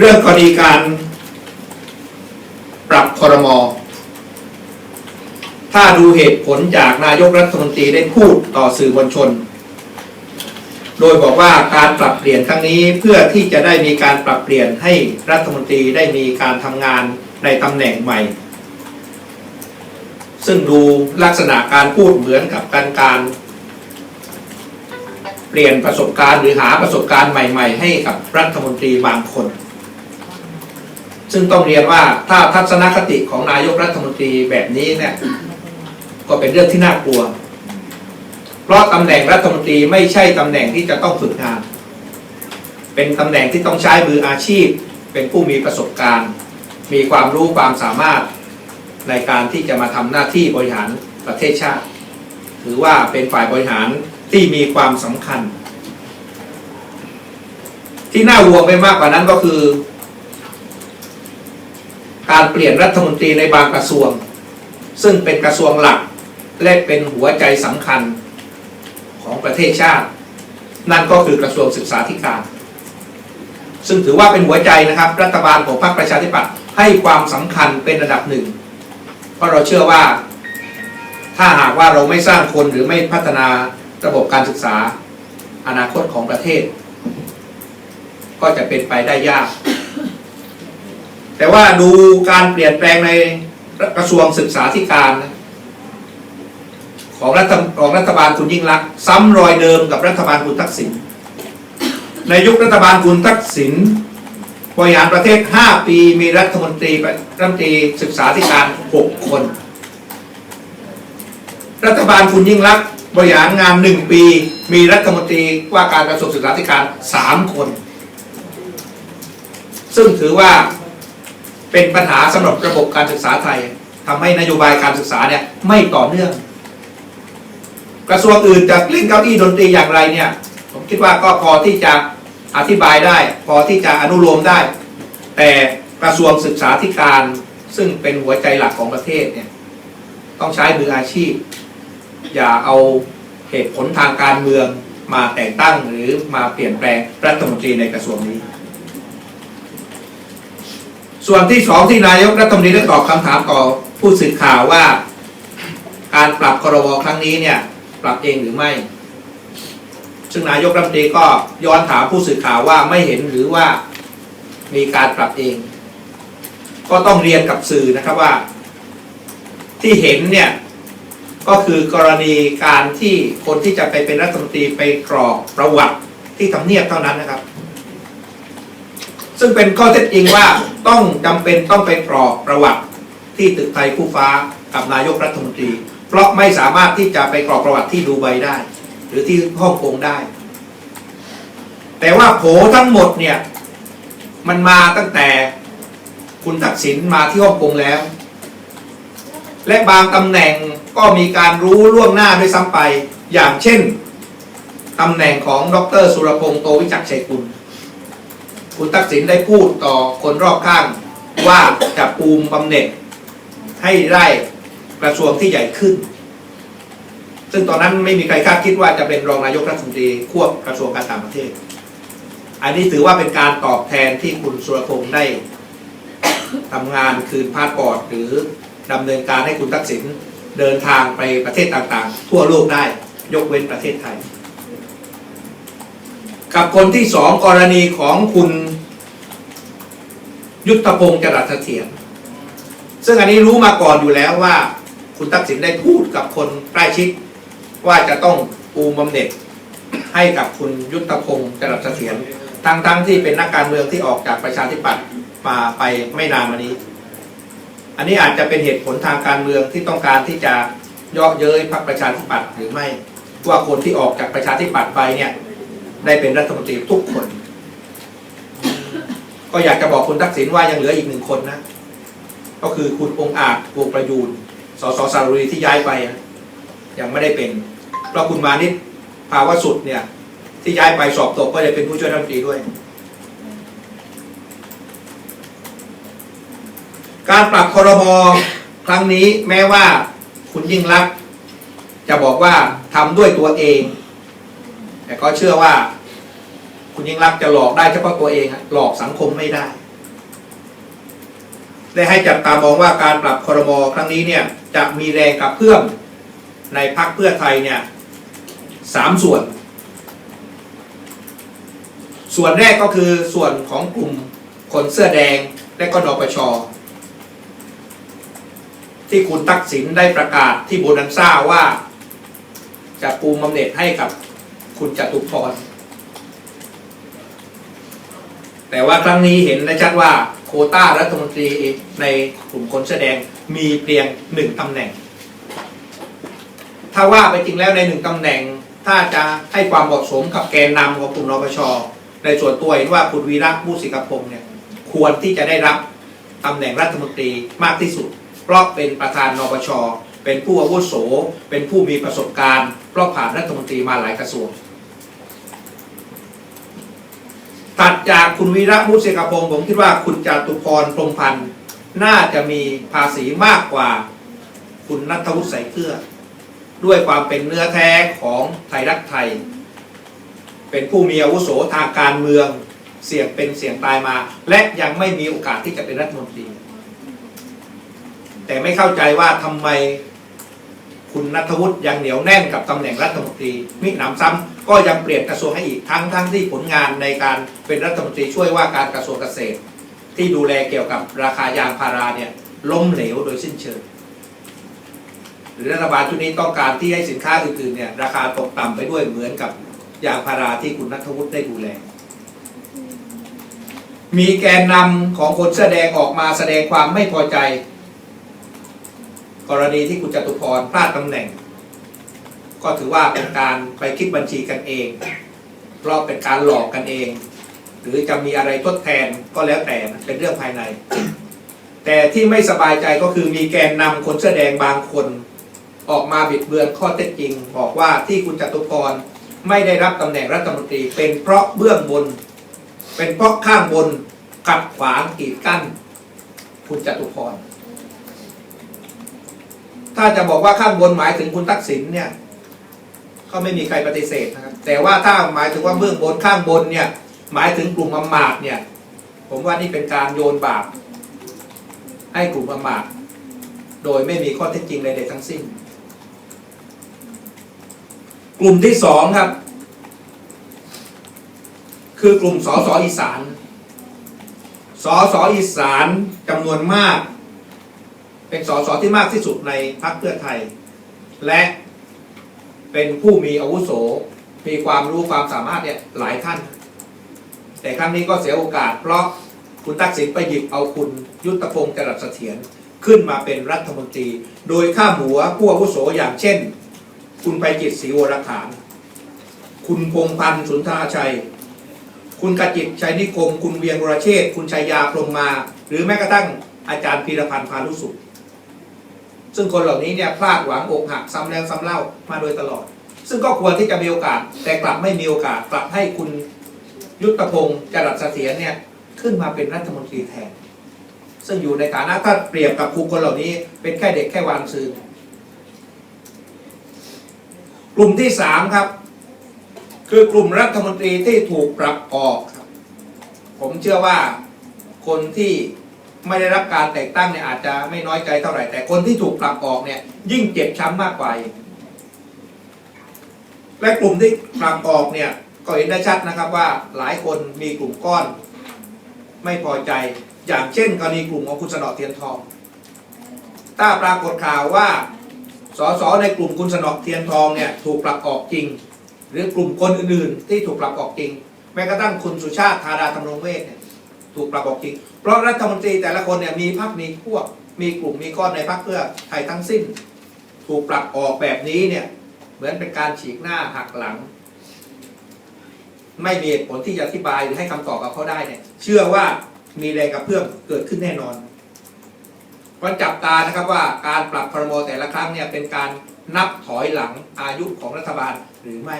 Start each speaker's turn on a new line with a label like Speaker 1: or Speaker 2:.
Speaker 1: เรื่องกรณีการปรับคอรมอถ้าดูเหตุผลจากนายกรัฐมนตรีได้พูดต่อสื่อมวลชน โดยบอกว่าการปรับเปลี่ยนครั้งนี้เพื่อที่จะได้มีการปรับเปลี่ยนให้รัฐมนตรีได้มีการทำงานในตำแหน่งใหม่ ซึ่งดูลักษณะการพูดเหมือนกับการการเปลี่ยนประสบการณ์หรือหาประสบการณ์ใหม่ ๆ ให้กับรัฐมนตรีบางคน ซึ่งต้องเรียนว่าถ้าทัศนคติของนายกรัฐมนตรีแบบนี้เนี่ย ก็เป็นเรื่องที่น่ากลัว เพราะตำแหน่งรัฐมนตรีไม่ใช่ตำแหน่งที่จะต้องฝึกงาน เป็นตำแหน่งที่ต้องใช้มืออาชีพ เป็นผู้มีประสบการณ์ มีความรู้ความสามารถในการที่จะมาทำหน้าที่บริหารประเทศชาติ ถือว่าเป็นฝ่ายบริหารที่มีความสำคัญ ที่น่าห่วงไปมากกว่านั้นก็คือ การเปลี่ยนรัฐมนตรีในบางกระทรวง ซึ่งเป็นกระทรวงหลักและเป็นหัวใจสำคัญของประเทศชาติ นั่นก็คือกระทรวงศึกษาธิการ ซึ่งถือว่าเป็นหัวใจนะครับรัฐบาลของพรรคประชาธิปัตย์ให้ความสำคัญเป็นระดับหนึ่ง เพราะเราเชื่อว่าถ้าหากว่าเราไม่สร้างคนหรือไม่พัฒนาระบบการศึกษาอนาคตของประเทศ ก็จะเป็นไปได้ยาก แต่ว่าดูการเปลี่ยนแปลงในกระทรวงศึกษาธิการนะของรัฐของรัฐบาลคุณยิ่งรักษณ์ซ้ำรอยเดิมกับรัฐบาลคุณทักษิณในยุครัฐบาลคุณทักษิณบริหารประเทศ 5 ปีมีรัฐมนตรีรัฐมนตรีศึกษาธิการ 6 คน รัฐบาลคุณยิ่งรักษณ์บริหารงาน 1 ปีมีรัฐมนตรีว่าการกระทรวงศึกษาธิการ 3 คน ซึ่งถือว่า เป็นปัญหาสำหรับระบบการศึกษาไทยทำให้นโยบายการศึกษาเนี่ยไม่ต่อเนื่อง กระทรวงอื่นจะเล่นเก้าอี้ดนตรีอย่างไรเนี่ย ผมคิดว่าก็พอที่จะอธิบายได้ พอที่จะอนุโลมได้ แต่กระทรวงศึกษาธิการซึ่งเป็นหัวใจหลักของประเทศเนี่ยต้องใช้มืออาชีพ อย่าเอาเหตุผลทางการเมืองมาแต่งตั้งหรือมาเปลี่ยนแปลงรัฐมนตรีในกระทรวงนี้ ส่วนที่สองที่นายกรัฐมนตรีได้ตอบคำถามต่อผู้สื่อข่าวว่า การปรับครวครั้งนี้เนี่ย ปรับเองหรือไม่ ซึ่งนายกรัฐมนตรีก็ย้อนถามผู้สื่อข่าวว่าไม่เห็นหรือว่ามีการปรับเอง ก็ต้องเรียนกับสื่อนะครับว่า ที่เห็นเนี่ยก็คือกรณีการที่คนที่จะไปเป็นรัฐมนตรีไปกรอกประวัติที่ทำเนียบเท่านั้นนะครับ ซึ่งเป็นข้อเท็จจริงว่าต้องจำเป็นต้องไปกรอกประวัติที่ตึกไทยคู่ฟ้ากับนายกรัฐมนตรี เพราะไม่สามารถที่จะไปกรอกประวัติที่ดูไบได้ หรือที่ฮ่องกงได้ แต่ว่าโผทั้งหมดเนี่ย มันมาตั้งแต่คุณทักษิณมาที่ฮ่องกงแล้ว และบางตำแหน่งก็มีการรู้ล่วงหน้าด้วยซ้ำไปอย่างเช่นตำแหน่งของดรสุรพงษ์โตวิจักชัยกุล คุณทักษิณได้พูดต่อคนรอบข้างว่าจะปูมบำเหน็จให้ได้กระทรวงที่ใหญ่ขึ้น ซึ่งตอนนั้นไม่มีใครคาดคิดว่าจะเป็นรองนายกรัฐมนตรีควบกระทรวงการต่างประเทศ อันนี้ถือว่าเป็นการตอบแทนที่คุณสุรพงษ์ได้ทำงานคืนพาสปอร์ตหรือดำเนินการให้คุณทักษิณเดินทางไปประเทศต่างๆ ทั่วโลกได้ยกเว้นประเทศไทย กับคนที่สองกรณีของคุณยุทธพงศ์จรัสเสถียรซึ่งอันนี้รู้มาก่อนอยู่แล้วว่า คุณทักษิณได้พูดกับคนใกล้ชิด ว่าจะต้องปูมบำเหน็จให้กับคุณยุทธพงศ์จรัสเสถียรทั้งๆทที่เป็นนักการเมืองที่ออกจากประชาธิปัตย์มาไปไม่นานมานี้ อันนี้อาจจะเป็นเหตุผลทางการเมืองที่ต้องการที่จะยาะเย้ยพรรคประชาธิปัตย์หรือไม่ว่าคนที่ออกจากประชาธิปัตย์ไปเนี่ย ได้เป็นรัฐมนตรีทุกคน ก็อยากจะบอกคุณทักษิณว่ายังเหลืออีกหนึ่งคนนะ ก็คือคุณองอาจวงประยูนสสสารุรีที่ย้ายไป ยังไม่ได้เป็น เพราะคุณมานิดภาวะสุดเนี่ย ที่ย้ายไปสอบตกก็จะเป็นผู้ช่วยรัฐมนตรีด้วย การปรับคอรมครั้งนี้แม้ว่าคุณยิ่งรักษจะบอกว่าทำด้วยตัวเอง แต่ก็เชื่อว่า คุณยิ่งรักจะหลอกได้เฉพาะตัวเองหลอกสังคมไม่ได้ ได้ให้จับตามองว่าการปรับครมอครั้งนี้เนี่ย จะมีแรงกับเพื่อมในพักเพื่อไทยเนี่ยสามส่วน ส่วนแรกก็คือส่วนของกลุ่มคนเสื้อแดงและก็นปชที่คุณทักษิณได้ประกาศที่โบนันซ่าว่า จะปูมบำเหน็จให้กับ คุณจตุพร แต่ว่าครั้งนี้เห็นได้ชัดว่าโคต้ารัฐมนตรีในกลุ่มคนแสดงมีเพียงหนึ่งตำแหน่ง ถ้าว่าไปจริงแล้วในหนึ่งตำแหน่ง ถ้าจะให้ความเหมาะสมกับแกนนำของกลุ่มนปช ในส่วนตัวเห็นว่าคุณวีระมุสิกพงศ์เนี่ยควรที่จะได้รับตำแหน่งรัฐมนตรีมากที่สุด เพราะเป็นประธานนปช เป็นผู้อาวุโส เป็นผู้มีประสบการณ์ เพราะผ่านรัฐมนตรีมาหลายกระทรวง ตัดจากคุณวีระมุสิกพงศ์ผมคิดว่าคุณจตุพรพรมพันธ์น่าจะมีภาษีมากกว่าคุณนัทวุฒิใส่เกลือ ด้วยความเป็นเนื้อแท้ของไทยรักไทย เป็นผู้มีอาวุโสทางการเมืองเสี่ยงเป็นเสี่ยงตายมา และยังไม่มีโอกาสที่จะเป็นรัฐมนตรี แต่ไม่เข้าใจว่าทำไม คุณนัทวุฒิยังเหนียวแน่นกับตำแหน่งรัฐมนตรีมิหนำซ้ำก็ยังเปลี่ยนกระทรวงให้อีกทั้งทั้งที่ผลงานในการเป็นรัฐมนตรีช่วยว่าการกระทรวงเกษตร ที่ดูแลเกี่ยวกับราคายางพาราเนี่ยล้มเหลวโดยสิ้นเชิงหรือรัฐบาลชุดนี้ต้องการที่ให้สินค้าอื่นๆเนี่ยราคาตกต่ำไปด้วยเหมือนกับยางพาราที่คุณนัทวุฒิได้ดูแล มีแกนนำของคนเสื้อแดงออกมาแสดงความไม่พอใจ กรณีที่คุณจตุพรพลาดตำแหน่ง ก็ถือว่าเป็นการไปคิดบัญชีกันเองเพราะเป็นการหลอกกันเอง หรือจะมีอะไรทดแทนก็แล้วแต่เป็นเรื่องภายใน แต่ที่ไม่สบายใจก็คือมีแกนนำคนเสื้อแดงบางคน ออกมาบิดเบือนข้อเท็จจริง บอกว่าที่คุณจตุพรไม่ได้รับตำแหน่งรัฐมนตรี เป็นเพราะเบื้องบน เป็นเพราะข้างบนขัดขวางกีดกั้น คุณจตุพร ถ้าจะบอกว่าข้างบนหมายถึงคุณทักษิณเนี่ยก็ไม่มีใครปฏิเสธนะครับ แต่ว่าถ้าหมายถึงว่าเบื้องบนข้างบนเนี่ย หมายถึงกลุ่มอมาตเนี่ย ผมว่านี่เป็นการโยนบาปให้กลุ่มอมาตโดยไม่มีข้อเท็จจริงใดๆทั้งสิ้น กลุ่มที่สองครับ คือกลุ่มสสอีสานสสอีสานจำนวนมาก เป็นสสที่มากที่สุดในพรรคเพื่อไทย และเป็นผู้มีอาวุโส มีความรู้ความสามารถเนี่ยหลายท่าน แต่ครั้งนี้ก็เสียโอกาส เพราะคุณทักษิณไปหยิบเอาคุณยุทธพงศ์จรัสเสถียรขึ้นมาเป็นรัฐมนตรี โดยข้ามหัวผู้อาวุโสอย่างเช่น คุณไปจิตศรีวรขาน คุณพงพันธ์สุนทราชัย คุณกจิตชัยนิคม คุณเวียงวรเชษคุณชัยยาพรมมา หรือแม้กระทั่งอาจารย์พีรพันธ์พานุสุข ซึ่งคนเหล่านี้เนี่ยพลาดหวังอกหักซ้ำแล้วซ้ำเล่ามาโดยตลอด ซึ่งก็ควรที่จะมีโอกาส แต่กลับไม่มีโอกาสกลับให้คุณยุทธพงศ์จรัสเสถียรเนี่ยขึ้นมาเป็นรัฐมนตรีแทน ซึ่งอยู่ในฐานะถ้าเปรียบกับครูคนเหล่านี้ เป็นแค่เด็กแค่วานซืนกลุ่มที่สามครับ คือกลุ่มรัฐมนตรีที่ถูกปรับออกครับ ผมเชื่อว่าคนที่ ไม่ได้รับการแต่งตั้งเนี่ยอาจจะไม่น้อยใจเท่าไหร่ แต่คนที่ถูกปรับออกเนี่ย ยิ่งเจ็บช้ำมากกว่าและกลุ่มที่ปรับออกเนี่ยก็เห็นได้ชัดนะครับว่าหลายคนมีกลุ่มก้อน ไม่พอใจอย่างเช่นกรณีกลุ่มของคุณสนอเทียนทอง ถ้าปรากฏข่าวว่าสสในกลุ่มคุณสนอเทียนทองเนี่ยถูกปรับออกจริง หรือกลุ่มคนอื่นๆที่ถูกปรับออกจริง แม้กระทั่งคุณสุชาติธาราธรรมรงเวชเนี่ย ถูกปรับออกจริง เพราะรัฐมนตรีแต่ละคนเนี่ยมีพรรคมีพวก มีกลุ่มมีก้อนในพรรคเพื่อไทยทั้งสิ้น ถูกปรับออกแบบนี้เนี่ย เหมือนเป็นการฉีกหน้าหักหลัง ไม่มีเหตุผลที่จะอธิบายหรือให้คำตอบกับเขาได้เนี่ย เชื่อว่ามีแรงกระเพื่อมเกิดขึ้นแน่นอนวันจับตานะครับว่าการปรับพรมแต่ละครั้งเนี่ยเป็นการนับถอยหลังอายุของรัฐบาลหรือไม่